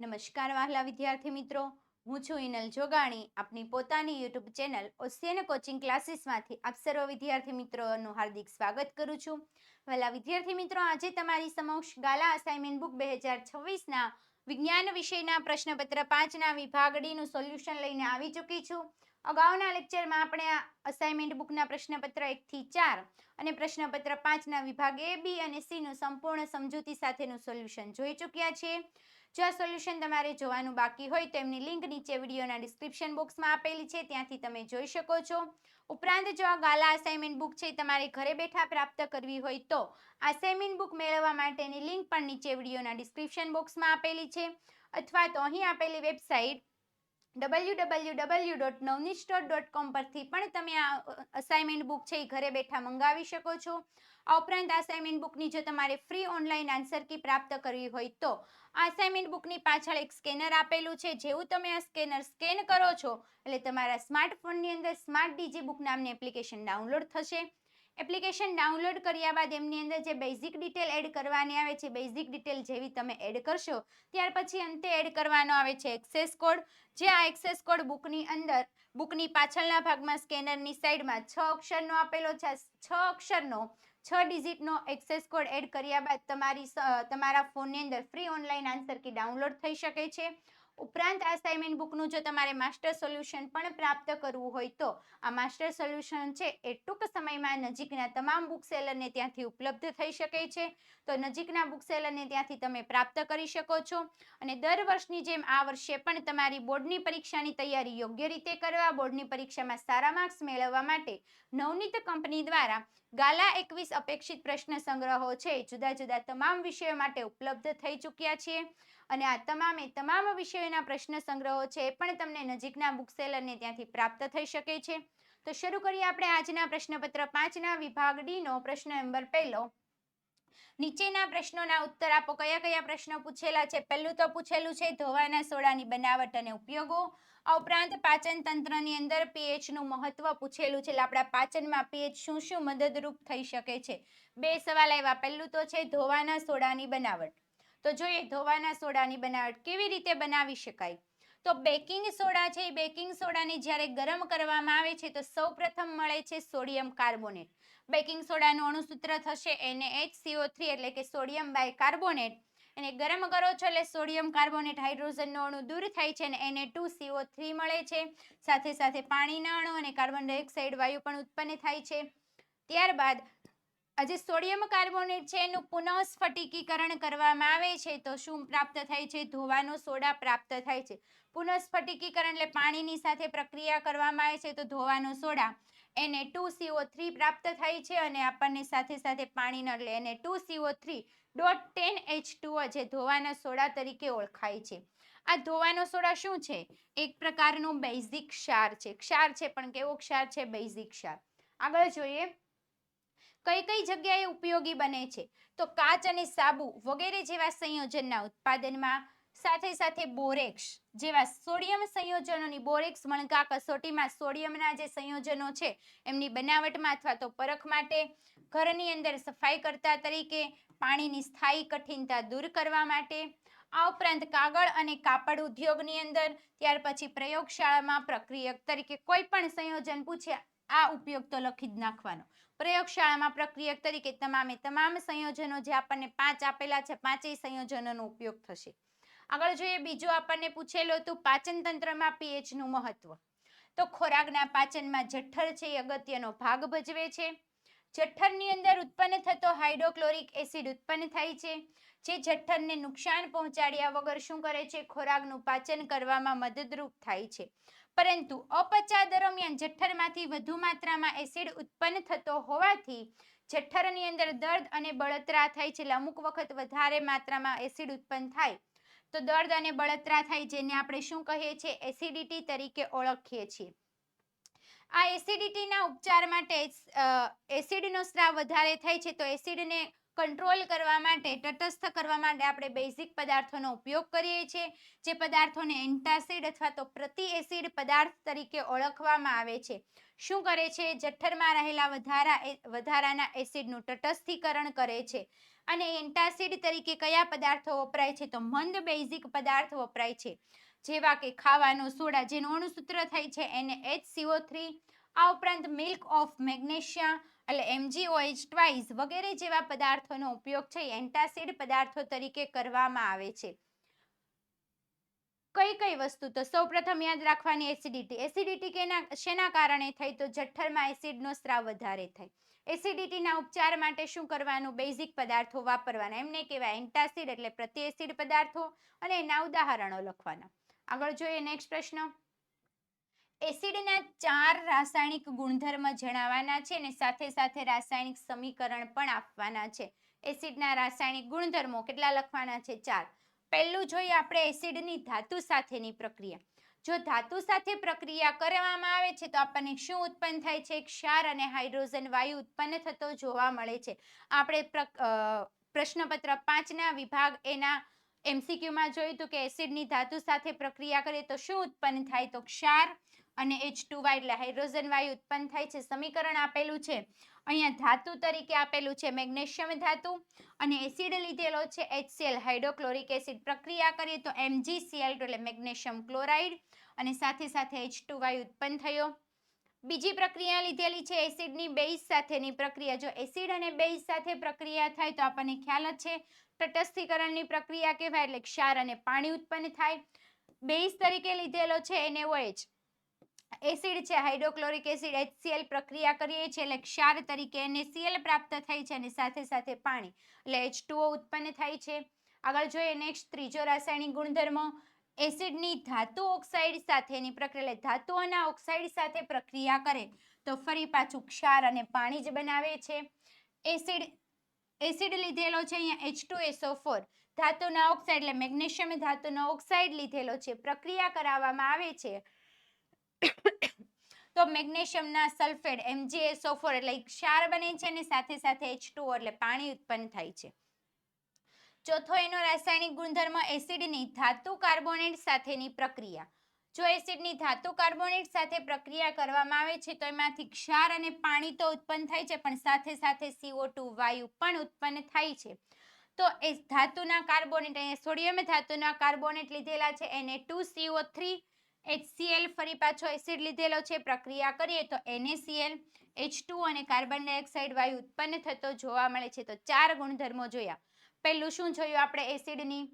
નમસ્કાર વહાલા વિદ્યાર્થી મિત્રો. હું છું ઇનલ જોગાણી. આપની પોતાની યુટ્યુબ ચેનલ ઓશિયન કોચિંગ ક્લાસીસમાંથી આપ સર્વ વિદ્યાર્થી મિત્રોનું હાર્દિક સ્વાગત કરું છું. વહાલા વિદ્યાર્થી મિત્રો, આજે તમારી સમક્ષ ગાલા અસાઇનમેન્ટ બુક બે હજાર છવ્વીસના વિજ્ઞાન વિષયના પ્રશ્નપત્ર પાંચના વિભાગ ડીનું સોલ્યુશન લઈને આવી ચૂકી છું. અગાઉના લેક્ચરમાં આપણે આ અસાઇનમેન્ટ બુકના પ્રશ્નપત્ર એકથી ચાર અને પ્રશ્નપત્ર પાંચના વિભાગ એ, બી અને સીનું સંપૂર્ણ સમજૂતી સાથેનું સોલ્યુશન જોઈ ચૂક્યા છીએ. જો આ સોલ્યુશન તમારે જોવાનું બાકી હોય તો એમની લિંક નીચે વિડીયોના ડિસ્ક્રિપ્શન બોક્સમાં આપેલી છે, ત્યાંથી તમે જોઈ શકો છો. ઉપરાંત જો આ ગાલા અસાઇનમેન્ટ બુક છે તમારે ઘરે બેઠા પ્રાપ્ત કરવી હોય તો અસાઇનમેન્ટ બુક મેળવવા માટેની લિંક પણ નીચે વિડીયોના ડિસ્ક્રિપ્શન બોક્સમાં આપેલી છે. અથવા તો અહીં આપેલી website W W W dot Navnishtha dot com પરથી પણ તમે આ અસાઇનમેન્ટ બુક છે એ ઘરે બેઠા મંગાવી શકો છો. આ ઉપરાંત અસાઇનમેન્ટ બુકની જો તમારે ફ્રી ઓનલાઈન આન્સર કી પ્રાપ્ત કરવી હોય તો અસાઇનમેન્ટ બુકની પાછળ એક સ્કેનર આપેલું છે. જેવું તમે આ સ્કેનર સ્કેન કરો છો, એટલે તમારા સ્માર્ટફોનની અંદર સ્માર્ટ ડીજી બુક નામની એપ્લિકેશન ડાઉનલોડ થશે. એપ્લિકેશન ડાઉનલોડ કર્યા બાદ એમની અંદર જે બેઝિક ડિટેલ એડ કરવાની આવે છે બેઝિક ડિટેલ જેવી તમે એડ કરશો, ત્યાર પછી અંતે એડ કરવાનો આવે છે એક્સેસ કોડ જે આ એક્સેસ કોડ બુકની અંદર બુકની પાછળના ભાગમાં સ્કેનરની સાઈડમાં છ અક્ષરનો આપેલો છે. છ અક્ષરનો છ ડિજિટનો એક્સેસ કોડ એડ કર્યા બાદ તમારી તમારા ફોનની અંદર free online answer key download થઈ શકે છે. ઉપરાંત અસાઇનમેન્ટ બુકનું જો તમારે માસ્ટર સોલ્યુશન પણ પ્રાપ્ત કરવું હોય તો આ માસ્ટર સોલ્યુશન છે એ ટૂંક સમયમાં નજીકના તમામ બુક સેલરને ત્યાંથી ઉપલબ્ધ થઈ શકે છે. તો નજીકના બુક સેલરને ત્યાંથી તમે પ્રાપ્ત કરી શકો છો. અને દર વર્ષની જેમ આ વર્ષે પણ તમારી બોર્ડની પરીક્ષાની તૈયારી યોગ્ય રીતે કરવા, બોર્ડની પરીક્ષામાં સારા માર્ક્સ મેળવવા માટે નવનીત કંપની દ્વારા ગાલા એકવીસ અપેક્ષિત પ્રશ્ન સંગ્રહો છે. જુદા જુદા તમામ વિષયો માટે ઉપલબ્ધ થઈ ચૂક્યા છે અને આ તમામે તમામ વિષયોના પ્રશ્ન સંગ્રહો છે એ પણ તમને નજીકના બુક સેલરને ત્યાંથી પ્રાપ્ત થઈ શકે છે. તો શરૂ કરીએ આપણે આજના પ્રશ્નપત્ર પાંચના વિભાગ ડીનો પ્રશ્ન નંબર પહેલો. નીચેના પ્રશ્નોના ઉત્તર આપો. કયા કયા પ્રશ્નો પૂછેલા છે? પહેલું તો પૂછેલું છે ધોવાના સોડાની બનાવટ અને ઉપયોગો. આ ઉપરાંત પાચન તંત્રની અંદર પીએચનું મહત્વ પૂછેલું છે. આપણા પાચનમાં પીએચ શું શું મદદરૂપ થઈ શકે છે? બે સવાલ આવ્યા. પહેલું તો છે ધોવાના સોડાની બનાવટ. તો જોઈએ ધોવાના સોડાની બનાવટ કેવી રીતે બનાવી શકાય? તો બેકિંગ સોડા છે એ બેકિંગ સોડાને જ્યારે ગરમ કરવામાં આવે છે તો સૌપ્રથમ મળે છે સોડિયમ કાર્બોનેટ. બેકિંગ સોડાનું અણુસૂત્ર થશે એને એચ એટલે કે સોડિયમ બાયકાર્બોનેટ એને ગરમ કરો છો એટલે સોડિયમ, કાર્બોનેટ, હાઇડ્રોજનનો અણુ દૂર થાય છે અને Na2CO3 મળે છે. સાથે સાથે પાણીના અણુ અને કાર્બન ડાયોક્સાઇડ વાયુ પણ ઉત્પન્ન થાય છે. ત્યારબાદ આજે સોડિયમ, કાર્બોનેટ છે એનું પુનઃસ્ફટિકીકરણ કરવામાં આવે છે તો શું પ્રાપ્ત થાય છે? ધોવાનો સોડા પ્રાપ્ત થાય છે. પુનઃસ્ફટિકીકરણ એટલે પાણીની સાથે પ્રક્રિયા કરવામાં આવે છે તો ધોવાનો સોડા. એને ટુ સીઓ થ્રી પ્રાપ્ત થાય છે અને આપણને સાથે સાથે પાણીનો એટલે એને two CO three dot ten H two જે ધોવાના સોડા તરીકે ઓળખાય છે. આ ધોવાનો સોડા શું છે? એક પ્રકારનો બેઝિક ક્ષાર છે. ક્ષાર છે પણ કેવો ક્ષાર છે? બેઝિક ક્ષાર. આગળ જોઈએ. કઈ કઈ જગ્યાએ ઉપયોગી બને છે? તો કાચ અને સાબુ વગેરે જેવા સંયોજનના ઉત્પાદનમાં સાથે સાથે બોરેક્સ જેવા સોડિયમ સંયોજનોની બોરેક્સ મણકા કસોટીમાં સોડિયમના જે સંયોજનો છે, એમની બનાવટમાં અથવા તો પરખ માટે ઘરની અંદર સફાઈ કરતા તરીકે પાણીની સ્થાયી કઠિનતા દૂર કરવા માટે, આ ઉપરાંત કાગળ અને કાપડ ઉદ્યોગની અંદર, ત્યાર પછી પ્રયોગશાળામાં પ્રક્રિયક તરીકે કોઈ પણ સંયોજન પૂછે, આ ઉપયોગ તો લખી જ નાખવાનો. પ્રયોગશાળામાં પ્રક્રિયક તરીકે તમામે તમામ સંયોજનો જે આપણને પાંચ આપેલા છે, પાંચેય સંયોજનોનો ઉપયોગ થશે. આગળ જોઈએ, બીજું આપણને પૂછેલું હતું પાચન તંત્રમાં પીએચનું મહત્વ. તો ખોરાકના પાચનમાં જઠ્ઠર છે એ અગત્યનો ભાગ ભજવે છે. જઠરની અંદર ઉત્પન્ન થતો હાઇડ્રોક્લોરિક એસિડ ઉત્પન્ન થાય છે, જે જઠ્ઠરને નુકસાન પહોંચાડ્યા વગર શું કરે છે? ખોરાકનું પાચન કરવામાં મદદરૂપ થાય છે. પરંતુ અપચા દરમિયાન જઠ્ઠરમાંથી વધુ માત્રામાં એસિડ ઉત્પન્ન થતો હોવાથી જઠ્ઠરની અંદર દર્દ અને બળતરા થાય છે. અમુક વખત વધારે માત્રામાં એસિડ ઉત્પન્ન થાય તો દર્દ અને બળતરા થાય, જેને આપણે શું કહીએ છીએ? એસિડિટી તરીકે ઓળખીએ છીએ. આ એસિડિટીના ઉપચાર માટે એસિડનો સ્ત્રાવ વધારે થાય છે, તો એસિડને કંટ્રોલ કરવા માટે, તટસ્થ કરવા માટે આપણે બેઝિક પદાર્થોનો ઉપયોગ કરીએ છીએ, જે પદાર્થોને એન્ટાસિડ અથવા તો પ્રતિ એસિડ પદાર્થ તરીકે ઓળખવામાં આવે છે. શું કરે છે? જઠ્ઠરમાં રહેલા વધારા વધારાના એસિડનું તટસ્થીકરણ કરે છે. અને એન્ટાસિડ તરીકે કયા પદાર્થો વપરાય છે? તો મંદ બેઝિક પદાર્થ વપરાય છે. જેવા કે ખાવાનો સોડા જેનું અણુસૂત્ર થાય છે, એને HCO3 આ ઉપરાંત મિલ્ક ઓફ મેગ્નેશિયા એટલે MgOH ટ્વાઇસ વગેરે જેવા પદાર્થોનો ઉપયોગ છે, એન્ટાસિડ પદાર્થો તરીકે કરવામાં આવે છે. કઈ કઈ વસ્તુ? તો સૌપ્રથમ યાદ રાખવાની એસિડિટી. એસિડિટી કેના, શેના કારણે થઈ? તો જઠ્ઠરમાં એસિડનો સ્ત્રાવ વધારે થાય. એસિડિટીના ઉપચાર માટે શું કરવાનું? બેઝિક પદાર્થો વાપરવાના. એમને કહેવાય એન્ટાસિડ એટલે પ્રતિ એસિડ પદાર્થો અને એના ઉદાહરણો લખવાના. આગળ જોઈએ નેક્સ્ટ પ્રશ્ન. એસિડના ચાર રાસાયણિક ગુણધર્મ જણાવવાના છે અને સાથે સાથે રાસાયણિક સમીકરણ પણ આપવાના છે. એસિડના રાસાયણિક ગુણધર્મો કેટલા લખવાના છે? ચાર. પહેલું જોઈએ આપણે એસિડની ધાતુ સાથેની પ્રક્રિયા. જો ધાતુ સાથે પ્રક્રિયા કરવામાં આવે છે તો આપણને શું ઉત્પન્ન થાય છે? ક્ષાર અને હાઇડ્રોજન વાયુ ઉત્પન્ન થતો જોવા મળે છે. આપણે પ્રશ્નપત્ર પાંચના વિભાગ એના એમસીક્યુમાં જોયું હતું કે એસિડની ધાતુ સાથે પ્રક્રિયા કરીએ તો શું ઉત્પન્ન થાય? તો ક્ષાર અને એચ ટુ વાય એટલે હાઇડ્રોજન વાયુ ઉત્પન્ન થાય છે. સમીકરણ આપેલું છે. અહીંયા ધાતુ તરીકે આપેલું છે મેગ્નેશિયમ ધાતુ અને એસિડ લીધેલો છે HCl હાઇડ્રોક્લોરિક એસિડ. પ્રક્રિયા કરીએ તો MgCl એટલે મેગ્નેશિયમ ક્લોરાઇડ અને સાથે સાથે H2 વાયુ ઉત્પન્ન થયો. બીજી પ્રક્રિયા લીધેલી છે એસિડની, બેઝ સાથેની પ્રક્રિયા. જો એસિડ અને બેઝ સાથે પ્રક્રિયા થાય તો આપણને ખ્યાલ જ છે. તટસ્થીકરણની પ્રક્રિયા કહેવાય એટલે ક્ષાર અને પાણી ઉત્પન્ન થાય. બેઝ તરીકે લીધેલો છે એને ઓએચ. એસિડ છે, હાઇડ્રોક્લોરિક એસિડ, એચસીએલ પ્રક્રિયા કરીએ છીએ એટલે ક્ષાર તરીકે NaCl પ્રાપ્ત થાય છે અને સાથે સાથે પાણી. એટલે એચ ઉત્પન્ન થાય છે. આગળ જોઈએ નેક્સ્ટ, ત્રીજો રાસાયણિક ગુણધર્મ. એસિડની ધાતુ ઓક્સાઇડ સાથેની પ્રક્રિયા, એટલે ધાતુઓના ઓક્સાઇડ સાથે પ્રક્રિયા કરે તો ફરી પાછું ક્ષાર અને પાણી જ બનાવે છે. એસિડ એસિડ લીધેલો છે અહીંયા H2SO4 ધાતુના ઓક્સાઇડ, એટલે મેગ્નેશિયમ ધાતુનો ઓક્સાઇડ લીધેલો છે. પ્રક્રિયા કરાવવામાં આવે છે. તો મેગ્નેશિયમના સલ્ફેટ MgSO4 એટલે ક્ષાર બને છે અને સાથે સાથે H2O એટલે પાણી ઉત્પન્ન થાય છે. ચોથો એનો રાસાયણિક ગુણધર્મ એસિડની ધાતુ કાર્બોનેટ સાથેની પ્રક્રિયા. જો એસિડની ધાતુ કાર્બોનેટ સાથે પ્રક્રિયા કરવામાં આવે છે, તો એમાંથી ક્ષાર અને પાણી તો ઉત્પન્ન થાય છે, પણ સાથે સાથે CO2 વાયુ પણ ઉત્પન્ન થાય છે. તો એ ધાતુના કાર્બોનેટ, અહીંયા સોડિયમ ધાતુના કાર્બોનેટ લીધેલા છે, એને ટુ સીઓ થ્રી HCl ફરી પાછો એસિડ લીધેલો છે. પ્રક્રિયા કરીએ તો NaCl H2 અને કાર્બન ડાયોક્સાઇડ વાયુ ઉત્પન્ન થતો જોવા મળે છે. તો ચાર ગુણધર્મો જોયા. પહેલું શું જોયું આપણે? એસિડની?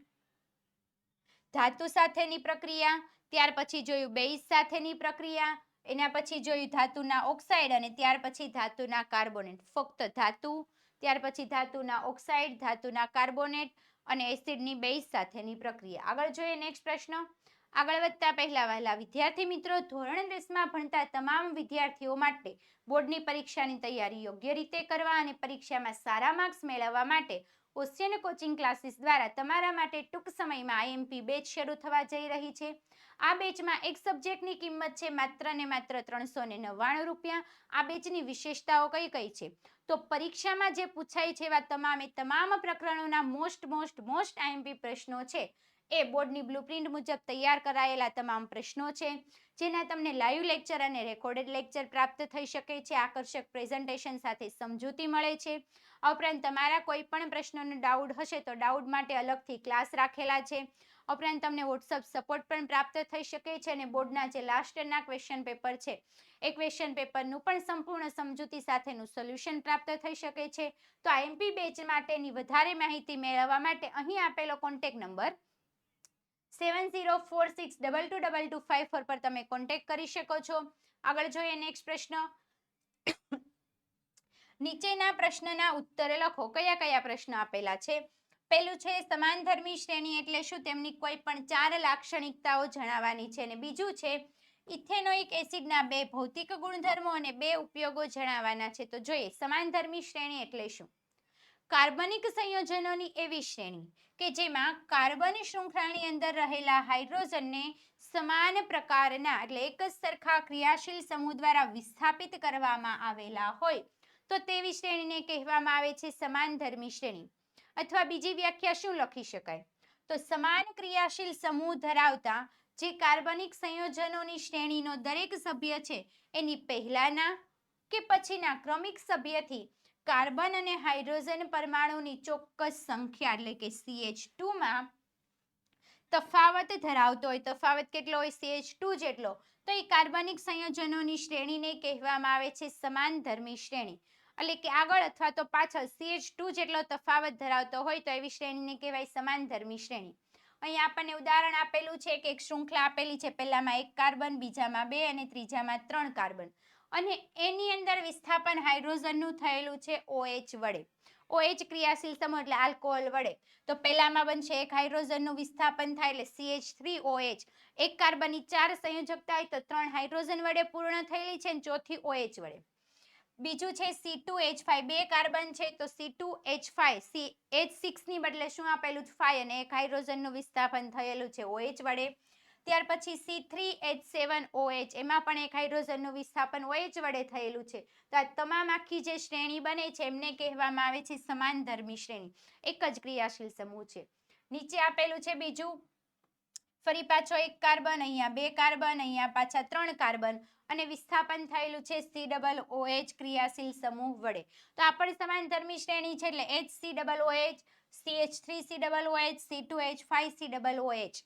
ધાતુ સાથેની પ્રક્રિયા, ત્યાર પછી જોયું બેઝ સાથેની પ્રક્રિયા, એના પછી જોયું ધાતુના ઓક્સાઇડ અને ત્યાર પછી ધાતુના કાર્બોનેટ. ફક્ત ધાતુ, ત્યાર પછી ધાતુના ઓક્સાઇડ, ધાતુના કાર્બોનેટ અને એસિડની બેઝ સાથેની પ્રક્રિયા. આગળ જોઈએ નેક્સ્ટ પ્રશ્ન. આગળ વધતા પહેલા વહેલા વિદ્યાર્થી મિત્રો, ધોરણ દસમાં ભણતા તમામ વિદ્યાર્થીઓ માટે બોર્ડની પરીક્ષાની તૈયારી યોગ્ય રીતે કરવા અને પરીક્ષામાં સારા માર્ક્સ મેળવવા માટે ઓશિયન કોચિંગ ક્લાસીસ દ્વારા તમારા માટે ટૂંક સમયમાં આઈએમપી બેચ શરૂ થવા જઈ રહી છે. આ બેચમાં એક સબ્જેક્ટની કિંમત છે માત્ર ને માત્ર ત્રણસો ને નવ્વાણું રૂપિયા. આ બેચની વિશેષતાઓ કઈ કઈ છે? તો પરીક્ષામાં જે પૂછાય છે એવા તમામે તમામ પ્રકરણોના મોસ્ટ મોસ્ટ મોસ્ટ આઈએમપી પ્રશ્નો છે. એ બોર્ડની બ્લુપ્રિન્ટ મુજબ તૈયાર કરાયેલા તમામ પ્રશ્નો છે. જેના તમને લાઈવ લેક્ચર અને રેકોર્ડેડ લેક્ચર પ્રાપ્ત થઈ શકે છે. આકર્ષક પ્રેઝન્ટેશન સાથે સમજૂતી મળે છે. ઉપરાંત તમારા કોઈ પણ પ્રશ્નોનો ડાઉટ હશે તો ડાઉટ માટે અલગથી ક્લાસ રાખેલા છે. ઉપરાંત તમને વોટ્સઅપ સપોર્ટ પણ પ્રાપ્ત થઈ શકે છે અને બોર્ડના જે લાસ્ટના ક્વેશ્ચન પેપર છે, એ ક્વેશ્ચન પેપરનું પણ સંપૂર્ણ સમજૂતી સાથેનું સોલ્યુશન પ્રાપ્ત થઈ શકે છે. તો આ એમપી બેચ માટેની વધારે માહિતી મેળવવા માટે અહીં આપેલો contact number seven zero four six double two double two five four પર તમે કોન્ટેક્ટ કરી શકો છો. આગળ જોઈએ નેક્સ્ટ પ્રશ્ન. નીચેના પ્રશ્નના ઉત્તર લખો. કયા કયા પ્રશ્ન આપેલા છે? પેલું છે સમાનધર્મી શ્રેણી એટલે શું? તેમની કોઈ પણ ચાર લાક્ષણિકતાઓ જણાવવાની છે અને બીજું છે ઇથેનોઇક એસિડના બે ભૌતિક ગુણધર્મો અને બે ઉપયોગો જણાવવાના છે. તો જોઈએ સમાનધર્મી શ્રેણી એટલે શું? કાર્બનિક સંયોજનોની એવી શ્રેણી કે જેમાં કાર્બન શૃંખલાની અંદર રહેલા હાઇડ્રોજનને સમાન પ્રકારના એટલે એક જ સરખા ક્રિયાશીલ સમૂહ દ્વારા વિસ્થાપિત કરવામાં આવેલા હોય. તો તેવી શ્રેણીને કહેવામાં આવે છે સમાન ધર્મી શ્રેણી. અથવા બીજી વ્યાખ્યા શું લખી શકાય? તો સમાન ક્રિયાશીલ સમૂહ ધરાવતા જે કાર્બનિક સંયોજનોની શ્રેણીનો દરેક સભ્ય છે, એની પહેલાના કે પછીના ક્રમિક સભ્યથી કાર્બન અને હાઇડ્રોજન પરમાણુની ચોક્કસ સંખ્યા એટલે કે સીએચ ટુમાં તફાવત ધરાવતો હોય, તફાવત કેટલો હોય? સીએચ ટુ જેટલો. તો એ કાર્બનિક સંયોજનોની શ્રેણીને કહેવામાં આવે છે સમાન ધર્મી શ્રેણી. એટલે કે આગળ અથવા તો પાછળ સીએચ ટુ જેટલો તફાવત ધરાવતો હોય તો એવી શ્રેણીને કહેવાય સમાનધર્મી શ્રેણી. અહીંયા આપણને ઉદાહરણ આપેલું છે કે એક શૃંખલા આપેલી છે, પહેલામાં એક કાર્બન, બીજામાં બે અને ત્રીજામાં ત્રણ કાર્બન. અને એની અંદર વિસ્થાપન હાઇડ્રોજનનું થયેલું છે ઓએચ વડે. ઓએચ ક્રિયાશીલ સમૂહ એટલે આલ્કોહોલ વડે. તો પહેલામાં બનશે એક હાઇડ્રોજનનું વિસ્થાપન થાય એટલે સીએચ થ્રી ઓએચ એક કાર્બનની ચાર સંયોજકતા હોય તો ત્રણ હાઇડ્રોજન વડે પૂર્ણ થયેલી છે અને ચોથી ઓએચ વડે. બીજું છે C2H5 બે કાર્બન છે, તો C2H5 CH6 ની બદલે શું આપેલું છે? 5 અને એક હાઇડ્રોજનનું વિસ્થાપન થયેલું છે OH વડે. ત્યાર પછી C3H7OH એમાં પણ એક હાઇડ્રોજનનું વિસ્થાપન OH વડે થયેલું છે. તો આ તમામ આખી જે શ્રેણી બને છે, એમને કહેવામાં આવે છે સમાનધર્મી શ્રેણી. એક જ ક્રિયાશીલ સમૂહ છે. નીચે આપેલું છે બીજું. ફરી પાછો એક કાર્બન, અહીંયા બે કાર્બન, અહીંયા પાછા ત્રણ કાર્બન. અને વિસ્થાપન થયેલું છે સી ડબલ ઓએચ ક્રિયાશીલ સમૂહ વડે. તો આ પણ સમાનધર્મી શ્રેણી છે એટલે H C double OH C H three C double OH C two H C2H5 C double OH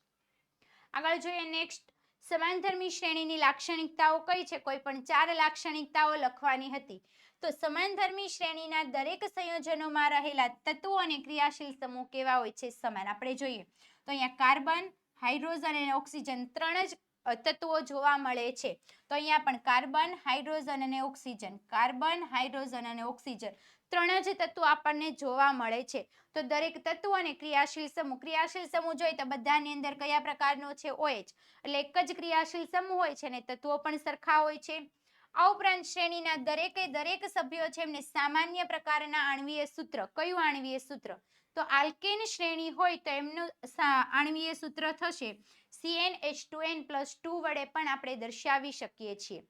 આગળ જોઈએ નેક્સ્ટ સમાનધર્મી શ્રેણીની લાક્ષણિકતાઓ કઈ છે? કોઈ પણ ચાર લાક્ષણિકતાઓ લખવાની હતી. તો સમાનધર્મી શ્રેણીના દરેક સંયોજનોમાં રહેલા તત્વો અને ક્રિયાશીલ સમૂહ કેવા હોય છે? સમાન. આપણે જોઈએ. તો અહીંયા કાર્બન, હાઇડ્રોજન અને ઓક્સિજન ત્રણ જ તત્વો જોવા મળે છે. તો અહીંયા પણ કાર્બન, હાઇડ્રોજન અને ઓક્સિજન. કાર્બન, હાઇડ્રોજન અને ઓક્સિજન ત્રણ જ તત્વો આપણને જોવા મળે છે. તો દરેક તત્વો અને ક્રિયાશીલ સમૂહ ક્રિયાશીલ સમૂહ જોઈએ તો બધાની અંદર કયા પ્રકારનો છે? ઓએચ એટલે એક જ ક્રિયાશીલ સમૂહ હોય છે ને તત્વો પણ સરખા હોય છે. આ ઉપરાંત શ્રેણીના દરેકે દરેક સભ્યો છે એમને સામાન્ય પ્રકારના આણવીય સૂત્ર. કયું આણવીય સૂત્ર? તો આલ્કેન શ્રેણી હોય તો એમનું આણવીય સૂત્ર થશે. CnH2n પ્લસ ટુ વડે પણ આપણે દર્શાવી શકીએ છીએ.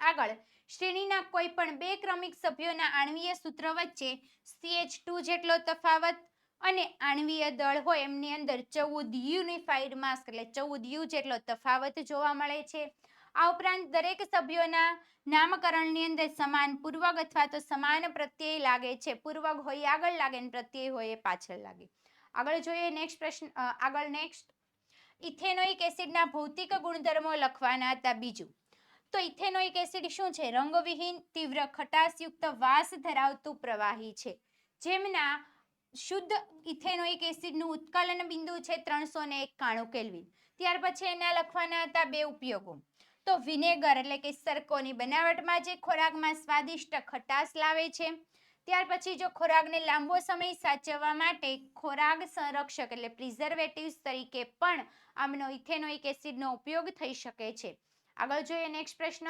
આગળ, શ્રેણીના કોઈ પણ બે ક્રમિક સભ્યોના આણ્વીય સૂત્ર વચ્ચે CH2 જેટલો તફાવત અને આણ્વીય દળ હોય એમની અંદર ચૌદ યુનિફાઈડ માસ એટલે ચૌદ યુ જેટલો તફાવત જોવા મળે છે. આ ઉપરાંત દરેક સભ્યોના નામકરણની અંદર સમાન પૂર્વક અથવા તો સમાન પ્રત્યય લાગે છે. પૂર્વક હોય, આગળ લાગે ને પ્રત્યય હોય એ પાછળ લાગે. આગળ જોઈએ નેક્સ્ટ પ્રશ્ન આગળ નેક્સ્ટ ઇથેનોઇક એસિડના ભૌતિક ગુણધર્મો લખવાના હતા બીજું. તો ઇથેનોઇક એસિડ શું છે? રંગવિહીન, તીવ્ર, ખટાશયુક્ત વાસ ધરાવતું પ્રવાહી છે, જેમના શુદ્ધ ઇથેનોઇક એસિડનું ઉત્કલન બિંદુ છે ત્રણસો ને એકાણું કેલ્વિન. ત્યાર પછી એના લખવાના હતા બે ઉપયોગો. તો વિનેગર એટલે કે સરકોની બનાવટમાં જે ખોરાકમાં સ્વાદિષ્ટ ખટાશ લાવે છે ત્યાર પછી જો ખોરાકને લાંબો સમય સાચવવા માટે ખોરાક સંરક્ષક એટલે પ્રિઝર્વેટિવ્સ તરીકે પણ આમનો ઇથેનોઇક એસિડનો ઉપયોગ થઈ શકે છે. આગળ જોઈએ નેક્સ્ટ પ્રશ્ન.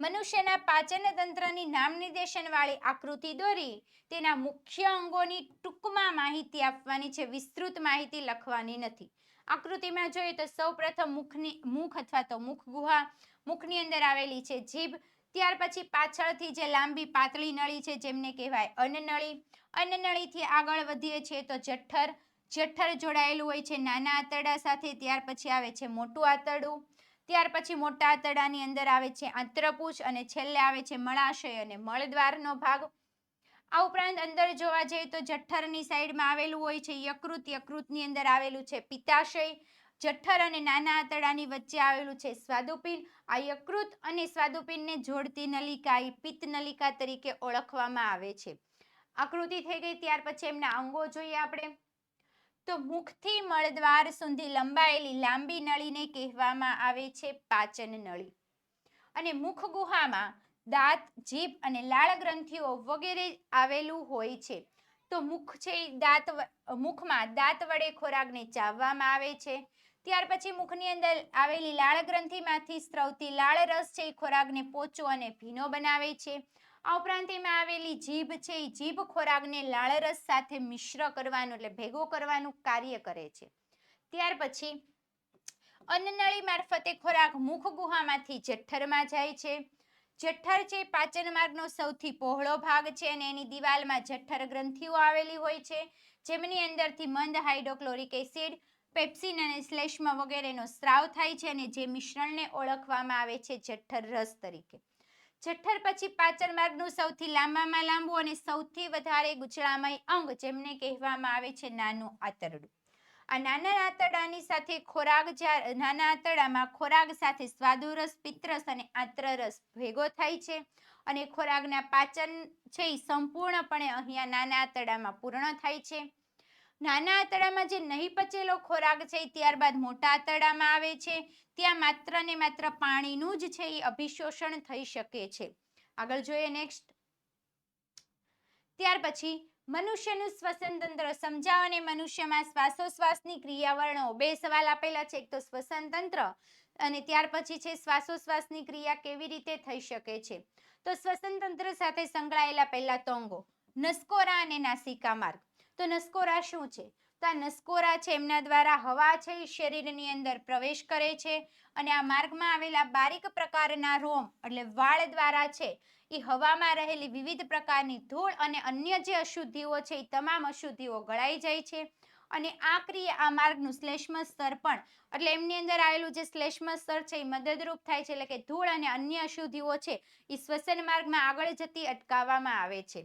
મનુષ્યના પાચન તંત્રની નામ નિર્દેશન વાળી આકૃતિ દોરી તેના મુખ્ય અંગોની ટૂંકમાં માહિતી આપવાની છે, વિસ્તૃત માહિતી લખવાની નથી. આકૃતિમાં જોઈએ તો સૌપ્રથમ મુખની, મુખ અથવા તો મુખ ગુહા મુખની અંદર આવેલી છે જીભ ત્યાર પછી પાછળથી જે લાંબી પાતળી નળી છે, જેમને કહેવાય અન્નનળી અન્નનળીથી આગળ વધીએ છીએ તો જઠ્ઠર. જઠ્ઠર જોડાયેલું હોય છે નાના આંતરડા સાથે, ત્યાર પછી આવે છે મોટું આંતરડું. ત્યાર પછી મોટા આંતરડાની અંદર આવે છે આંતરપૂછ અને છેલ્લે આવે છે મળાશય અને મળદ્વારનો ભાગ. આ ઉપરાંત અંદર જોવા જઈએ તો જઠ્ઠરની સાઈડમાં આવેલું હોય છે યકૃત. યકૃતની અંદર આવેલું છે પિત્તાશય. જઠ્ઠર અને નાના આંતરડાની વચ્ચે આવેલું છે. સ્વાદુપિંડ આ યકૃત અને સ્વાદુપિંડને જોડતી નલિકા એ પિત્ત નલિકા તરીકે ઓળખવામાં આવે છે. આકૃતિ થઈ ગઈ, ત્યાર પછી એમના અંગો જોઈએ આપણે. તો મુખથી મળદ્વાર સુધી લંબાયેલી લાંબી નળીને કહેવામાં આવે છે પાચન નળી. અને મુખ ગુહામાં દાંત, જીભ અને લાળ ગ્રંથિઓ વગેરે આવેલું હોય છે. તો મુખ છે દાંત મુખમાં દાંત વડે ખોરાકને ચાવવામાં આવે છે. ત્યાર પછી મુખની અંદર આવેલી લાળ ગ્રંથિમાંથી સ્ત્રવતી લાળ રસ છે એ ખોરાકને પોચો અને ભીનો બનાવે છે. આ ઉપરાંત એમાં આવેલી જીભ છે એ જીભ ખોરાકને લાળરસ સાથે મિશ્ર કરવાનું એટલે ભેગો કરવાનું કાર્ય કરે છે. ત્યાર પછી અન્નનળી મારફતે ખોરાક મુખ ગુહામાંથી જઠ્ઠરમાં જાય છે. જઠ્ઠર છે પાચન માર્ગનો સૌથી પહોળો ભાગ છે અને એની દિવાલમાં જઠ્ઠર ગ્રંથિઓ આવેલી હોય છે. જેમની અંદરથી મંદ હાઇડ્રોક્લોરિક એસિડ પેપ્સિન અને શ્લેષ્મ વગેરેનો સ્ત્રાવ થાય છે અને જે મિશ્રણને ઓળખવામાં આવે છે જઠ્ઠર રસ તરીકે. જઠ્ઠર પછી પાચન માર્ગનું સૌથી લાંબામાં લાંબુ અને સૌથી વધારે ગુચળામય અંગ જેમને કહેવામાં આવે છે નાનું આંતરડું. આ નાના આંતરડાની સાથે ખોરાક જ્યારે નાના આંતરડામાં ખોરાક સાથે સ્વાદુરસ પિત્તરસ અને આંતરરસ ભેગો થાય છે અને ખોરાકના પાચન છે એ સંપૂર્ણપણે અહીંયા નાના આંતરડામાં પૂર્ણ થાય છે. નાના આંતરડામાં જે નહીં પચેલો ખોરાક છે ત્યારબાદ મોટા આંતરડામાં આવે છે. ત્યાં માત્ર ને માત્ર પાણીનું જ છે એ અભિશોષણ થઈ શકે છે. આગળ જોઈએ નેક્સ્ટ ત્યાર પછી મનુષ્યનું શ્વસન તંત્ર. સમજાવો અને મનુષ્યમાં શ્વાસોશ્વાસની ક્રિયાવર્ણો. બે સવાલ આપેલા છે. એક તો શ્વસન તંત્ર અને ત્યાર પછી છે શ્વાસોશ્વાસની ક્રિયા કેવી રીતે થઈ શકે છે? તો શ્વસન તંત્ર સાથે સંકળાયેલા પહેલા તોંગો નસકોરા અને નાસિકા માર્ગ તો નસકોરા શું છે? તો આ નસકોરા છે એમના દ્વારા હવા છે એ શરીરની અંદર પ્રવેશ કરે છે અને આ માર્ગમાં આવેલા બારીક પ્રકારના રોમ એટલે વાળ દ્વારા છે એ હવામાં રહેલી વિવિધ પ્રકારની ધૂળ અને અન્ય જે અશુદ્ધિઓ છે એ તમામ અશુદ્ધિઓ ગળાઈ જાય છે. અને આ ક્રિયા આ માર્ગનું શ્લેષ્મ સ્તર પણ એટલે એમની અંદર આવેલું જે શ્લેષ્મ સ્તર છે એ મદદરૂપ થાય છે એટલે કે ધૂળ અને અન્ય અશુદ્ધિઓ છે એ શ્વસન માર્ગમાં આગળ જતી અટકાવવામાં આવે છે.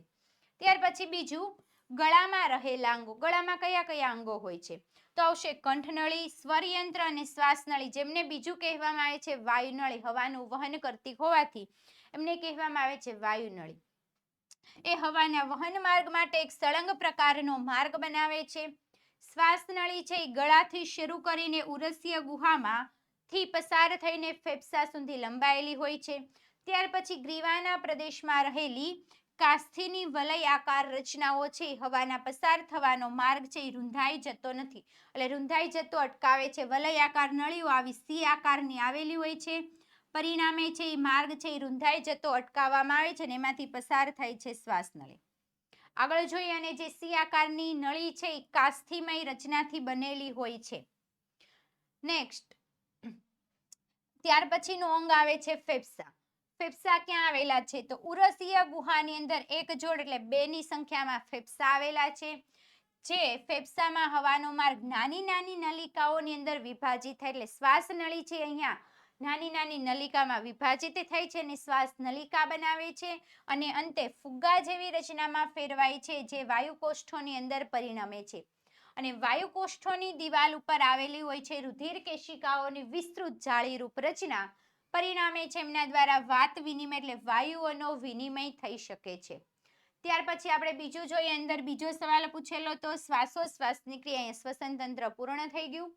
ત્યાર પછી બીજું ગળામાં રહેલા અંગો, ગળામાં કયા કયા અંગો હોય છે? તો આવશે કંઠનળી, સ્વરયંત્ર અને શ્વાસનળી, જેમને બીજું કહેવામાં આવે છે વાયુનળી, હવાનું વહન કરતી હોવાથી એમને કહેવામાં આવે છે વાયુનળી. એ હવાના વહન માર્ગ માટે એક સળંગ પ્રકારનો માર્ગ બનાવે છે. શ્વાસનળી છે એ ગળાથી શરૂ કરીને ઉરસ્ય ગુહામાં થી પસાર થઈને ફેફસા સુધી લંબાયેલી હોય છે. ત્યાર પછી ગ્રીવાના પ્રદેશમાં રહેલી કાસ્થીની વલય આકાર રચનાઓ છે હવાના પસાર થવાનો માર્ગ છે, એ રૂંધાઈ જતો નથી. એટલે રૂંધાઈ જતો અટકાવે છે. વલય આકાર નળીઓ આવી સી આકારની આવેલી હોય છે. પરિણામે છે, એ માર્ગ છે, એ રૂંધાઈ જતો અટકાવવામાં આવે છે અને એમાંથી પસાર થાય છે શ્વાસ નળી. આગળ જોઈએ અને જે સી આકારની નળી છે, એ કાસ્થીમય રચનાથી બનેલી હોય છે. નેક્સ્ટ ત્યાર પછીનું અંગ આવે છે ફેફસા. ફેફસા ક્યાં આવેલા છે? તો ઉરસીય ગુહાની અંદર એક જોડ એટલે બે ની સંખ્યામાં ફેફસા આવેલા છે. જે ફેફસામાં હવાનો માર્ગ નાની નાની નલિકાઓની અંદર વિભાજિત થાય એટલે શ્વાસ નળી છે અહીંયા. નાની નાની નલિકામાં વિભાજિત થાય છે અને શ્વાસ નલિકા બનાવે છે અને અંતે ફુગ્ગા જેવી રચનામાં ફેરવાય છે જે વાયુકોષ્ઠોની અંદર પરિણમે છે. અને વાયુકોષ્ઠોની દિવાલ ઉપર આવેલી હોય છે રુધિર કેશિકાઓની વિસ્તૃત જાળીરૂપ રચના. પરિણામે છે એમના દ્વારા વાત વિનિમય એટલે વાયુઓનો વિનિમય થઈ શકે છે. ત્યાર પછી આપણે બીજું જોઈએ, અંદર બીજો સવાલ પૂછેલો તો શ્વાસોશ્વાસની ક્રિયા શ્વસન તંત્ર પૂર્ણ થઈ ગયું.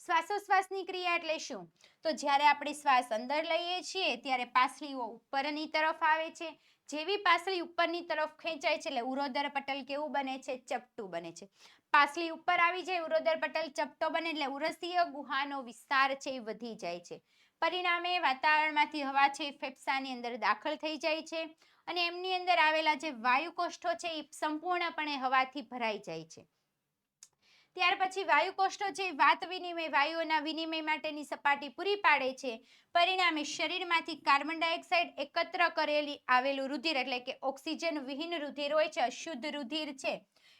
શ્વાસોશ્વાસની ક્રિયા એટલે શું? તો જ્યારે આપણે શ્વાસ અંદર લઈએ છીએ ત્યારે પાસળીઓ ઉપરની તરફ આવે છે. જેવી પાસળી ઉપરની તરફ ખેંચાય છે એટલે ઉરોદર પટલ કેવું બને છે? ચપટું બને છે. પાસળી ઉપર આવી જાય, ઉરોદર પટલ ચપટો બને એટલે ઉરસીય ગુહાનો વિસ્તાર છે એ વધી જાય છે. પરિણામે વાતાવરણમાંથી હવા છે ફેફસાની અંદર દાખલ થઈ જાય છે અને એમની અંદર આવેલા જે વાયુકોષ્ઠો છે એ સંપૂર્ણપણે હવાથી ભરાઈ જાય છે. ત્યાર પછી વાયુકોષ્ઠો છે વાત વિનિમય, વાયુઓના વિનિમય માટેની સપાટી પૂરી પાડે છે, પરિણામે શરીરમાંથી કાર્બન ડાયોક્સાઇડ એકત્ર કરેલી આવેલું રુધિર એટલે કે ઓક્સિજન વિહીન રુધિર હોય છે, અશુદ્ધ રુધિર છે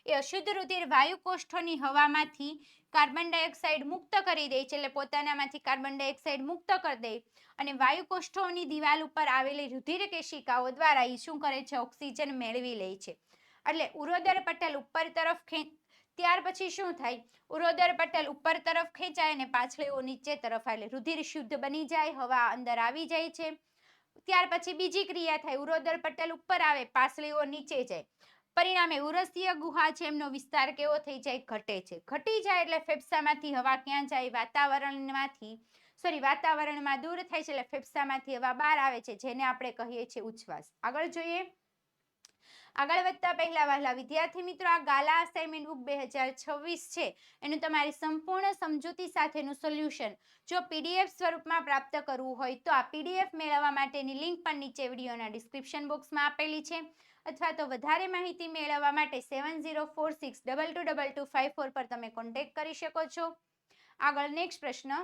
એ અશુદ્ધ રુધિર વાયુકોષ્ઠોની હવામાંથી કાર્બન ડાયોક્સાઇડ મુક્ત કરી દે છે, એટલે પોતાનામાંથી કાર્બન ડાયોક્સાઇડ મુક્ત કરી દે. અને વાયુકોષ્ઠોની દિવાલ ઉપર આવેલી રુધિર કેશિકાઓ દ્વારા એ શું કરે છે? ઓક્સિજન મેળવી લે છે. એટલે ઉરોદર પટલ ઉપર તરફ ખેંચ, ત્યાર પછી શું થાય? ઉરોદર પટલ ઉપર તરફ ખેંચાય અને પાછળીઓ નીચે તરફ એટલે રુધિર શુદ્ધ બની જાય, હવા અંદર આવી જાય છે. ત્યાર પછી બીજી ક્રિયા થાય ઉરોદર પટલ ઉપર આવે પાછળીઓ નીચે જાય. પરિણામે ઉરસીય ગુહા છે, એમનો વિસ્તાર કેવો થઈ જાય? ઘટે છે. ઘટી જાય એટલે ફેફસામાંથી હવા ક્યાં જાય? વાતાવરણમાંથી સોરી વાતાવરણમાં દૂર થાય છે એટલે ફેફસામાંથી હવા બહાર આવે છે, જેને આપણે કહીએ છીએ ઉચ્છવાસ. આગળ જોઈએ. આગળ વધતા પહેલા વહેલા વિદ્યાર્થી મિત્રો, આ ગાલા અસાઇનમેન્ટ બુક બે હજાર છવ્વીસ છે. એનું તમારી સંપૂર્ણ સમજૂતી સાથેનું સોલ્યુશન જો પીડીએફ સ્વરૂપમાં પ્રાપ્ત કરવું હોય તો આ પીડીએફ મેળવવા માટેની લિંક પણ નીચે વિડીયોના ડિસ્ક્રિપ્શન બોક્સમાં આપેલી છે. અથવા તો વધારે માહિતી મેળવવા માટે seven zero four six double two double two five four પર તમે કોન્ટેક્ટ કરી શકો છો. આગળ નેક્સ્ટ પ્રશ્ન.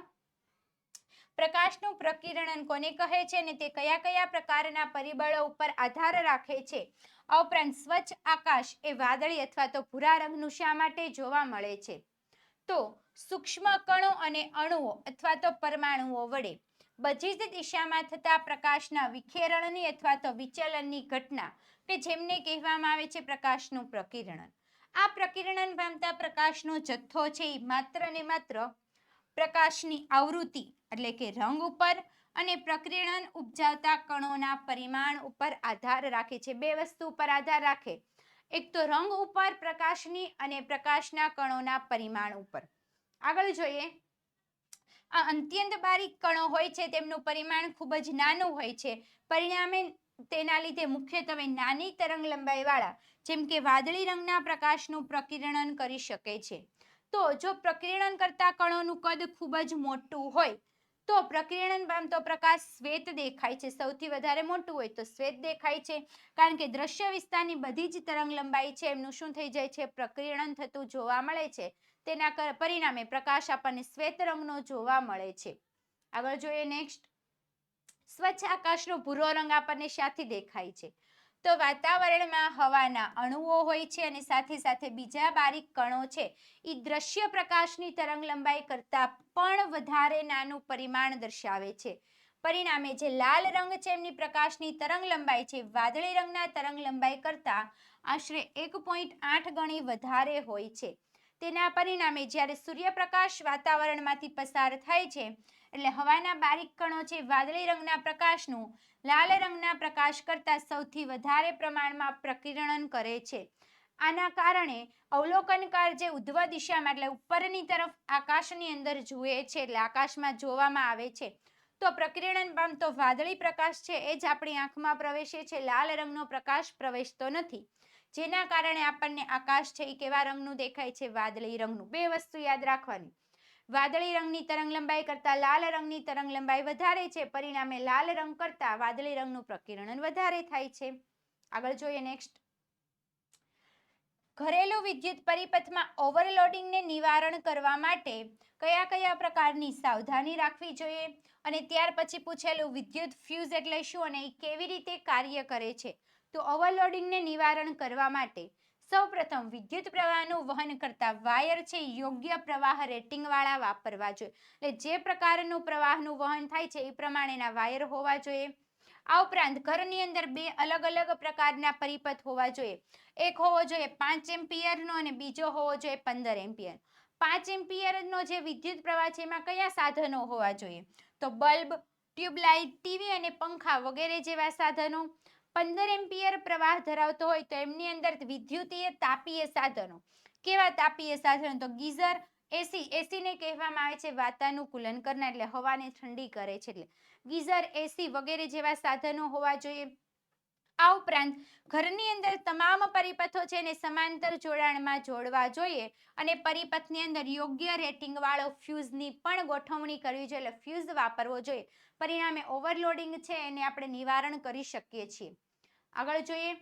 પ્રકાશનું પ્રકિરણન કોને કહે છે અને તે કયા કયા પ્રકારના પરિબળો ઉપર આધાર રાખે છે? આ ઉપરાંત સ્વચ્છ આકાશ એ વાદળી અથવા તો ભૂરા રંગનું શા માટે જોવા મળે છે? તો સૂક્ષ્મ કણો અને અણુઓ અથવા તો પરમાણુઓ વડે બધી જ દિશામાં થતા પ્રકાશના વિખેરણની અથવા તો વિચલનની ઘટના કે જેમને કહેવામાં આવે છે પ્રકાશનું પ્રકિરણન. આ પ્રકિરણન પામતા પ્રકાશનો જથ્થો છે એ માત્ર ને માત્ર પ્રકાશની આવૃત્તિ, એટલે કે રંગ ઉપર અને પ્રકિરણન ઉપજાવતા કણોના પરિમાણ ઉપર આધાર રાખે છે. બે વસ્તુ ઉપર આધાર રાખે. એક તો રંગ ઉપર પ્રકાશની અને પ્રકાશના કણોના પરિમાણ ઉપર. આગળ જોઈએ. આ અત્યંત બારીક કણો હોય છે, તેમનું પરિમાણ ખૂબ જ નાનું હોય છે. પરિણામે તેના લીધે મુખ્યત્વે નાની તરંગ લંબાઈવાળા, જેમ કે વાદળી રંગના પ્રકાશનું પ્રકિરણન કરી શકે છે. તો જો પ્રકિરણન કરતા કણોનું કદ ખૂબ જ મોટું હોય, તો પ્રકિરણન પામતો પ્રકાશ શ્વેત દેખાય છે. સૌથી વધારે મોટું હોય તો શ્વેત દેખાય છે. કારણ કે દ્રશ્ય વિસ્તારની બધી જ તરંગ લંબાઈ છે, એમનું શું થઈ જાય છે? પ્રકિરણન થતું જોવા મળે છે. તેના પરિણામે પ્રકાશ આપણને શ્વેત રંગનો જોવા મળે છે. આગળ જોઈએ નેક્સ્ટ. સ્વચ્છ આકાશનો ભૂરો રંગ આપણને શાથી દેખાય છે. તો વાતાવરણમાં હવાના અણુઓ હોય છે અને સાથે સાથે બીજા બારીક કણો છે. એ દ્રશ્ય પ્રકાશની તરંગ લંબાઈ કરતાં પણ વધારે નાનું પરિમાણ દર્શાવે છે. પરિણામે જે લાલ રંગ છે એમની પ્રકાશની તરંગ લંબાઈ છે, વાદળી રંગના તરંગ લંબાઈ કરતાં આશરે એક પોઈન્ટ આઠ ગણી વધારે હોય છે. તેના પરિણામે જ્યારે સૂર્યપ્રકાશ વાતાવરણમાંથી પસાર થાય છે એટલે હવાના બારીક કણો છે વાદળી રંગના પ્રકાશનું, લાલ રંગના પ્રકાશ કરતાં સૌથી વધારે પ્રમાણમાં પ્રકિરણન કરે છે. આના કારણે અવલોકનકાર જે ઉધ્વ દિશામાં એટલે ઉપરની તરફ આકાશની અંદર જુએ છે એટલે આકાશમાં જોવામાં આવે છે. તો પ્રકિરણન પામતો વાદળી પ્રકાશ છે, એ જ આપણી આંખમાં પ્રવેશે છે, લાલ રંગનો પ્રકાશ પ્રવેશતો નથી. જેના કારણે આપણને આકાશ છે એ કેવા રંગનું દેખાય છે? વાદળી રંગનું. બે વસ્તુ યાદ રાખવાની. વાદળી રંગની તરંગ લંબાઈ કરતાં લાલ રંગની તરંગ લંબાઈ વધારે છે. પરિણામે લાલ રંગ કરતાં વાદળી રંગનું પ્રકિરણન વધારે થાય છે. આગળ જોઈએ નેક્સ્ટ ઘરેલું વિદ્યુત પરિપથમાં ઓવરલોડિંગને નિવારણ કરવા માટે કયા કયા પ્રકારની સાવધાની રાખવી જોઈએ? અને ત્યાર પછી પૂછેલું વિદ્યુત ફ્યુઝ એટલે શું અને એ કેવી રીતે કાર્ય કરે છે? તો ઓવરલોડિંગને નિવારણ કરવા માટે સૌપ્રથમ વિદ્યુત પ્રવાહનું વહન કરતા વાયર છે, યોગ્ય પ્રવાહ રેટિંગવાળા વાપરવા જોઈએ. એટલે જે પ્રકારનું પ્રવાહનું વહન થાય છે, એ પ્રમાણેના વાયર હોવા જોઈએ. આ ઉપરાંત ઘરની અંદર બે અલગ અલગ પ્રકારના પરિપથ હોવા જોઈએ. એક હોવો જોઈએ પાંચ એમ્પિયરનો અને બીજો હોવો જોઈએ પંદર એમ્પિયર. પાંચ એમ્પિયરનો જે વિદ્યુત પ્રવાહ છે, એમાં કયા સાધનો હોવા જોઈએ? તો બલ્બ, ટ્યુબલાઇટ, ટીવી અને પંખા વગેરે જેવા સાધનો. પંદર એમ્પિયર પ્રવાહ ધરાવતો હોય તો એમની અંદર વિદ્યુતીય તાપીય સાધનો. કેવા તાપીય સાધનો? તો ગીઝર, એસી, એસીને કહેવામાં આવે છે વાતાનુકૂલન કરનાર એટલે હવાને ઠંડી કરે છે એટલે. ગીઝર, એસી વગેરે જેવા સાધનો હોવા જોઈએ. આ ઉપરાંત ઘરની અંદર તમામ પરિપથો છે એને સમાંતર જોડાણમાં જોડવા જોઈએ અને પરિપથની અંદર યોગ્ય રેટિંગ વાળો ફ્યુઝની પણ ગોઠવણી કરવી જોઈએ એટલે ફ્યુઝ વાપરવો જોઈએ. પરિણામે ઓવરલોડિંગ છે એને આપણે નિવારણ કરી શકીએ છીએ. આગળ જોઈએ.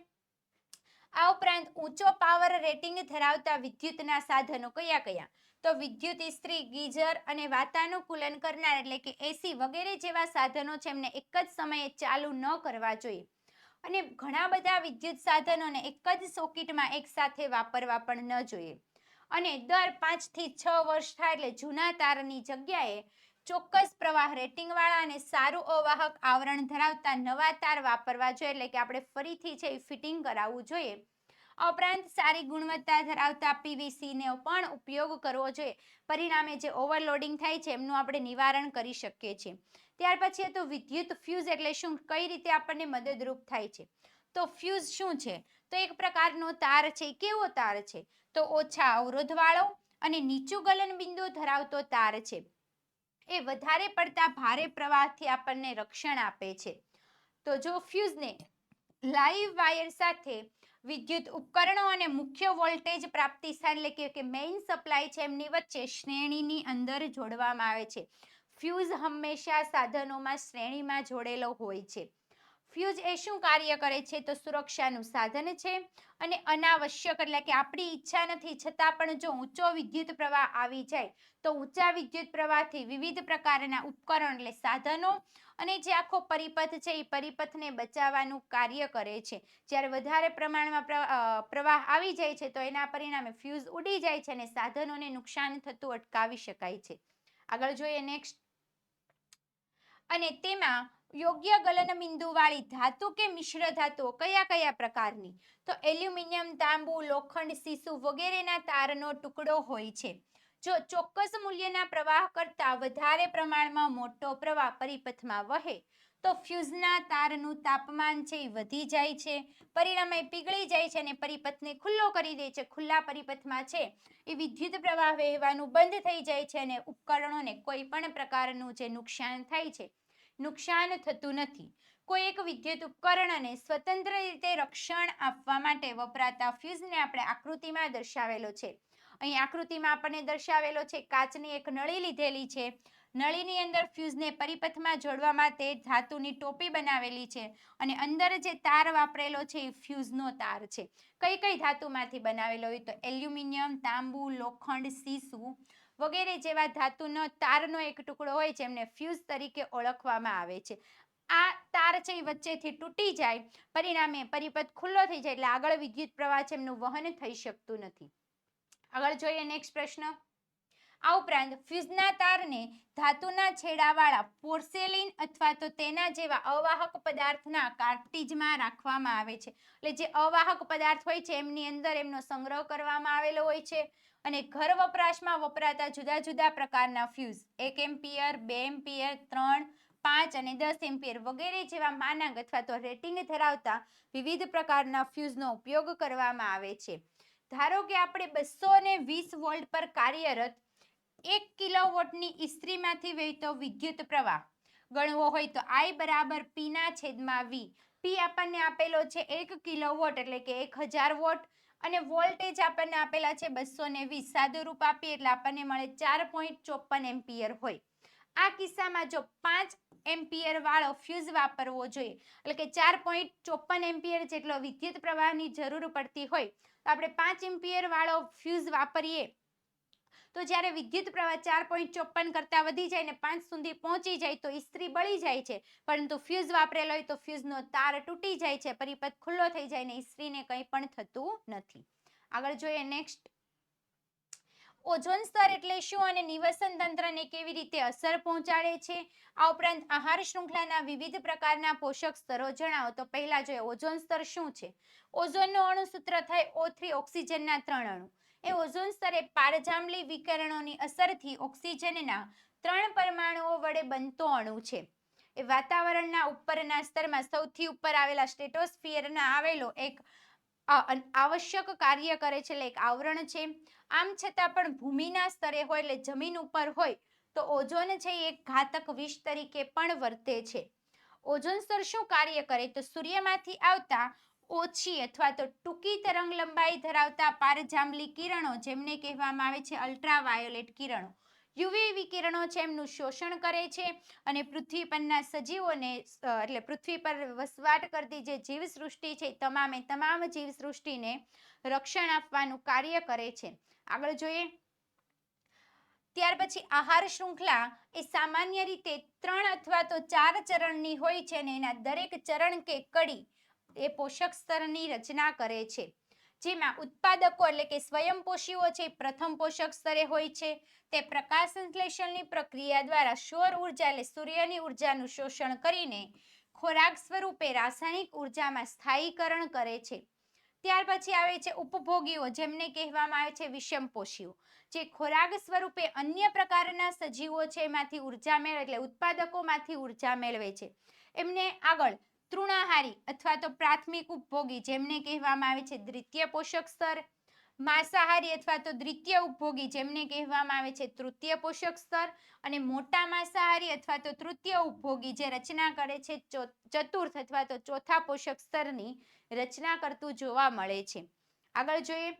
આ ઉપરાંત ઊંચો પાવર રેટિંગ ધરાવતા વિદ્યુતના સાધનો કયા કયા? તો વિદ્યુત ઇસ્ત્રી, ગીઝર અને વાતાનુકૂલન કરનાર એટલે કે એસી વગેરે જેવા સાધનો છે એમને એક જ સમયે ચાલુ ન કરવા જોઈએ. અને ઘણા બધા વિદ્યુત સાધનોને એક જ સોકેટમાં એકસાથે વાપરવા પણ ન જોઈએ. અને દર પાંચથી છ વર્ષ થાય એટલે જૂના તારની જગ્યાએ ચોક્કસ પ્રવાહ રેટિંગવાળા અને સારું અવાહક આવરણ ધરાવતા નવા તાર વાપરવા જોઈએ, એટલે કે આપણે ફરીથી છે એ ફિટિંગ કરાવવું જોઈએ. ઉપરાંત સારી ગુણવત્તા ધરાવતા પીવીસીનો પણ ઉપયોગ કરવો જોઈએ. પરિણામે જે ઓવરલોડિંગ થાય છે, એમનું આપણે નિવારણ કરી શકીએ છીએ. ત્યાર પછી તો વિદ્યુત ફ્યુઝ એટલે શું, કઈ રીતે આપણને મદદરૂપ થાય છે? તો ફ્યુઝ શું છે? તો એક પ્રકારનો તાર છે કેવો તાર છે? તો ઓછા અવરોધવાળો અને નીચું ગલન બિંદુ ધરાવતો તાર છે. એ વધારે પડતા ભારે પ્રવાહથી આપણને રક્ષણ આપે છે. તો જો ફ્યુઝને લાઈવ વાયર સાથે વિદ્યુત ઉપકરણો અને મુખ્ય વોલ્ટેજ પ્રાપ્તિ સ્થાન એટલે કે- મેઇન સપ્લાય છે એમની વચ્ચે શ્રેણીની અંદર જોડવામાં આવે છે. ફ્યુઝ હંમેશા સાધનોમાં શ્રેણીમાં જોડેલો હોય છે. ફ્યુઝ એ શું કાર્ય કરે છે તો સુરક્ષાનું સાધન છે અને અનાવશ્યક એટલે કે આપણી ઈચ્છા નથી, છતાં પણ જો ઊંચો વિદ્યુત પ્રવાહ આવી જાય તો ઊંચા વિદ્યુત પ્રવાહથી વિવિધ પ્રકારના ઉપકરણ એટલે સાધનો અને જે આખો પરિપથ છે એ પરિપથને બચાવવાનું કાર્ય કરે છે. જ્યારે વધારે પ્રમાણમાં પ્રવાહ આવી જાય છે તો એના પરિણામે ફ્યુઝ ઉડી જાય છે અને સાધનોને નુકસાન થતું અટકાવી શકાય છે. આગળ જોઈએ નેક્સ્ટ. અને તેમાં યોગ્ય ગલન બિંદુવાળી ધાતુ કે મિશ્ર ધાતુઓ કયા કયા પ્રકારની? તો એલ્યુમિનિયમ, તાંબુ, લોખંડ સીસુ વગેરેના તારનો ટુકડો હોય છે. જો ચોક્કસ મૂલ્યના પ્રવાહ કરતાં વધારે પ્રમાણમાં મોટો પ્રવાહ પરિપથમાં વહે, તો ફ્યુઝના તારનું તાપમાન છે એ વધી જાય છે, પરિણામે પીગળી જાય છે અને પરિપથને ખુલ્લો કરી દે છે. ખુલ્લા પરિપથમાં છે એ વિદ્યુત પ્રવાહ વહેવાનું બંધ થઈ જાય છે અને ઉપકરણોને કોઈ પણ પ્રકારનું જે નુકસાન થાય છે નુકસાન થતું નથી. કોઈ એક વિદ્યુત ઉપકરણને સ્વતંત્ર રીતે રક્ષણ આપવા માટે વપરાતા ફ્યુઝને આપણે આકૃતિમાં દર્શાવેલો છે. અહીં આકૃતિમાં આપણને દર્શાવેલો છે કાચની એક નળી લીધેલી છે. નળીની અંદર ફ્યુઝને પરિપથમાં જોડવા માટે ધાતુની ટોપી બનાવેલી છે અને અંદર જે તાર વાપરેલો છે એ ફ્યુઝનો તાર છે. કઈ કઈ ધાતુમાંથી બનાવેલો હોય તો એલ્યુમિનિયમ, તાંબુ, લોખંડ, સીસુ વગેરે જેવા ધાતુનો તારનો એક ટુકડો હોય જેમને ફ્યુઝ તરીકે ઓળખવામાં આવે છે. આ તાર છે એ વચ્ચેથી તૂટી જાય, પરિણામે પરિપથ ખુલ્લો થઈ જાય એટલે આગળ વિદ્યુત પ્રવાહ છે એમનું વહન થઈ શકતું નથી. આગળ જોઈએ નેક્સ્ટ પ્રશ્ન. આ ઉપરાંત ફ્યુઝના તારને ધાતુના છેડાવાળા પોર્સેલિન અથવા તો તેના જેવા અવાહક પદાર્થના કાર્ટિજમાં રાખવામાં આવે છે. એટલે જે અવાહક પદાર્થ હોય છે, એમની અંદર એમનો સંગ્રહ કરવામાં આવેલો હોય છે. અને ઘર વપરાશમાં વપરાતા જુદા જુદા પ્રકારના ફ્યુઝ એક એમ્પિયર, બે એમ્પિયર, ત્રણ, પાંચ અને દસ એમ્પિયર વગેરે જેવા માનાંક અથવા તો રેટિંગ ધરાવતા વિવિધ પ્રકારના ફ્યુઝનો ઉપયોગ કરવામાં આવે છે. ધારો કે આપણે બસો ને વીસ વોલ્ટ પર કાર્યરત એક કિલોવોટની ઇસ્ત્રીમાંથી વહેતો વિદ્યુત પ્રવાહ ગણવો હોય તો આઈ બરાબર પીના છેદમાં વી પી આપણને આપેલો છે એક કિલોવોટ એટલે કે એક હજાર વોટ. અને વોલ્ટેજ આપણને આપેલા છે બસો ને વીસ. સાદું રૂપ આપીએ એટલે આપણને મળે ચાર પોઈન્ટ ચોપન એમ્પિયર હોય. આ કિસ્સામાં જો પાંચ એમ્પિયર વાળો ફ્યુઝ વાપરવો જોઈએ, એટલે કે ચાર પોઈન્ટ ચોપન એમ્પિયર જેટલો વિદ્યુત પ્રવાહની જરૂર પડતી હોય, તો આપણે પાંચ એમ્પિયર વાળો ફ્યુઝ વાપરીએ તો જ્યારે વિદ્યુત પ્રવાહ ચાર પોઈન્ટ ચોપન કરતાં વધી જાય ને પાંચ સુધી પહોંચી જાય તો ઇસ્ત્રી બળી જાય છે. પરંતુ ફ્યુઝ વાપરેલો હોય તો ફ્યુઝનો તાર તૂટી જાય છે. પરિપથ ખુલ્લો થઈ જાય ને ઇસ્ત્રીને કંઈ પણ થતું નથી. આગળ જોઈએ નેક્સ્ટ ઓઝોન સ્તર એટલે શું અને નિવસન તંત્રને કેવી રીતે અસર પહોંચાડે છે? આ ઉપરાંત આહાર શૃંખલાના વિવિધ પ્રકારના પોષક સ્તરો જણાવો. તો પહેલા જોઈએ ઓઝોન સ્તર શું છે? ઓઝોનનું અણુસૂત્ર થાય ઓ થ્રી ઓક્સિજનના ત્રણ અણુ. એ ઓઝોન સ્તરે પારજાંબલી વિકિરણોની અસરથી ઓક્સિજનના ત્રણ પરમાણુઓ વડે બનતો અણુ છે. એ વાતાવરણના ઉપરના સ્તરમાં સૌથી ઉપર આવેલા સ્ટેટોસ્ફિયરના આવેલો એક આવશ્યક કાર્ય કરે છે એટલે એક આવરણ છે. આમ છતાં પણ ભૂમિના સ્તરે હોય એટલે જમીન ઉપર હોય તો ઓઝોન છે એ એક ઘાતક વિષ તરીકે પણ વર્તે છે. ઓઝોન સ્તર શું કાર્ય કરે તો સૂર્યમાંથી આવતા ઓછી અથવા તો ટૂંકી તરંગ લંબાઈ ધરાવતા પારજાંબલી કિરણો, જેમને કહેવામાં આવે છે અલ્ટ્રાવાયોલેટ કિરણો. યુવી વિકિરણો છે એમનું શોષણ કરે છે અને પૃથ્વી પરના સજીવોને એટલે પૃથ્વી પર વસવાટ કરતી જે જીવસૃષ્ટિ છે તમામે તમામ જીવસૃષ્ટિને રક્ષણ આપવાનું કાર્ય કરે છે. આગળ જોઈએ. ત્યાર પછી આહાર શૃંખલા એ સામાન્ય રીતે ત્રણ અથવા તો ચાર ચરણની હોય છે અને એના દરેક ચરણ કે કડી એ પોષક સ્તરની રચના કરે છે. જેમાં ઉત્પાદકો એટલે કે સ્વયંપોષીઓ છે પ્રથમ પોષક સ્તરે હોય છે. તે પ્રકાશ સંશ્લેષણની પ્રક્રિયા દ્વારા સૌર ઊર્જા એટલે સૂર્યની ઉર્જાનું શોષણ કરીને ખોરાક સ્વરૂપે રાસાયણિક ઉર્જામાં સ્થાયીકરણ કરે છે. ત્યાર પછી આવે છે ઉપભોગીઓ, જેમને કહેવામાં આવે છે વિષમપોષીઓ, જે ખોરાક સ્વરૂપે અન્ય પ્રકારના સજીવો છે એમાંથી ઊર્જા મેળવે, એટલે ઉત્પાદકોમાંથી ઊર્જા મેળવે છે. એમને આગળ તૃણાહારી અથવા તો પ્રાથમિક ઉપભોગી જેમને કહેવામાં આવે છે દ્વિતીય પોષક સ્તર, માંસાહારી અથવા તો દ્વિતીય ઉપભોગી જેમને કહેવામાં આવે છે તૃતીય પોષક સ્તર અને મોટા માંસાહારી અથવા તો તૃતીય ઉપભોગી જે રચના કરે છે ચતુર્થ અથવા તો ચોથા પોષક સ્તરની રચના કરતું જોવા મળે છે. આગળ જોઈએ.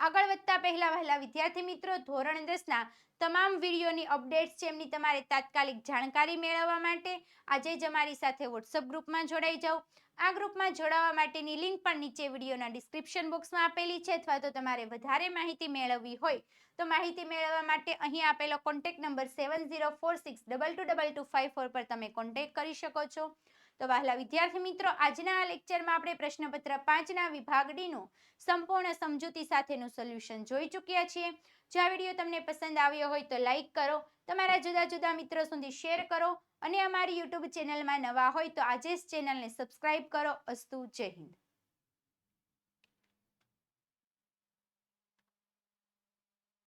આગળ વધતા પહેલા વહેલા વિદ્યાર્થી મિત્રો ધોરણ દસના તમામ વિડીયોની અપડેટ્સ છે, એમની તમારે તાત્કાલિક જાણકારી મેળવવા માટે આજે જ અમારી સાથે વોટ્સઅપ ગ્રુપમાં જોડાઈ જાઓ. આ ગ્રુપમાં જોડાવા માટેની લિંક પણ નીચે વિડીયોના ડિસ્ક્રિપ્શન બોક્સમાં આપેલી છે, અથવા તો તમારે વધારે માહિતી મેળવવી હોય, તો માહિતી મેળવવા માટે અહીં આપેલો contact number seven zero four six double two double two five four પર તમે કોન્ટેક્ટ કરી શકો છો. તો વહાલા વિદ્યાર્થી મિત્રો, આજના આ લેક્ચરમાં આપણે પ્રશ્નપત્ર પાંચના વિભાગ ડીનું સંપૂર્ણ સમજૂતી સાથેનું સોલ્યુશન જોઈ ચૂક્યા છીએ. જો આ વીડિયો તમને પસંદ આવ્યો હોય તો લાઈક કરો, તમારા જુદા જુદા મિત્રો સુધી શેર કરો અને અમારી યુટ્યુબ ચેનલમાં નવા હોય તો આજે જ ચેનલને સબસ્ક્રાઇબ કરો. અસ્તુ જય હિન્દ.